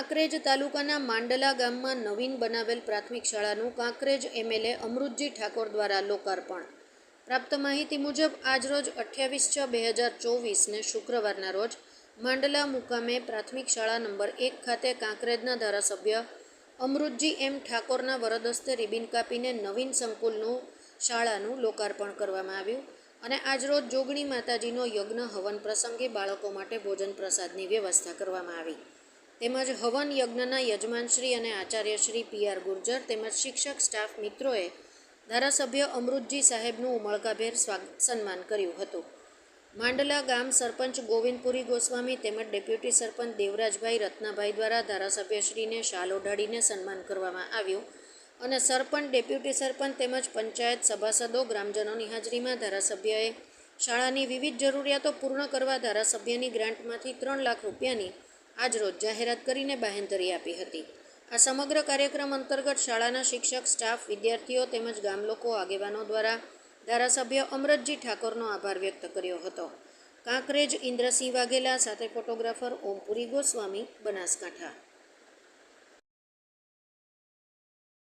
કાંકરેજ તાલુકાના માંડલા ગામમાં નવીન બનાવેલ પ્રાથમિક શાળાનું કાંકરેજ એમએલએ અમૃતજી ઠાકોર દ્વારા લોકાર્પણ. પ્રાપ્ત માહિતી મુજબ, આજરોજ અઠ્યાવીસ છ બે હજાર ચોવીસને શુક્રવારના રોજ માંડલા મુકામે પ્રાથમિક શાળા નંબર એક ખાતે કાંકરેજના ધારાસભ્ય અમૃતજી એમ ઠાકોરના વરદસ્તે રિબિન કાપીને નવીન સંકુલનું શાળાનું લોકાર્પણ કરવામાં આવ્યું અને આજરોજ જોગણી માતાજીનો યજ્ઞ હવન પ્રસંગે બાળકો માટે ભોજન પ્રસાદની વ્યવસ્થા કરવામાં આવી. તેમજ હવન યજ્ઞના યજમાનશ્રી અને આચાર્યશ્રી પી આર ગુર્જર તેમજ શિક્ષક સ્ટાફ મિત્રોએ ધારાસભ્ય અમૃતજી સાહેબનું ઉમળકાભેર સન્માન કર્યું હતું. માંડલા ગામ સરપંચ ગોવિંદપુરી ગોસ્વામી તેમજ ડેપ્યુટી સરપંચ દેવરાજભાઈ રત્નાભાઈ દ્વારા ધારાસભ્યશ્રીને શાલ ઓઢાડીને સન્માન કરવામાં આવ્યું અને સરપંચ, ડેપ્યુટી સરપંચ તેમજ પંચાયત સભાસદો, ગ્રામજનોની હાજરીમાં ધારાસભ્યએ શાળાની વિવિધ જરૂરિયાતો પૂર્ણ કરવા ધારાસભ્યની ગ્રાન્ટમાંથી ત્રણ લાખ રૂપિયાની આજરોજ જાહેરાત કરીને બાહેંધરી આપી હતી. આ સમગ્ર કાર્યક્રમ અંતર્ગત શાળાના શિક્ષક, સ્ટાફ, વિદ્યાર્થીઓ તેમજ ગામલોકો આગેવાનો દ્વારા ધારાસભ્ય અમરતજી ઠાકોરનો આભાર વ્યક્ત કર્યો હતો. કાંકરેજ ઇન્દ્રસિંહ વાઘેલા સાથે ફોટોગ્રાફર ઓમપુરી ગોસ્વામી, બનાસકાંઠા.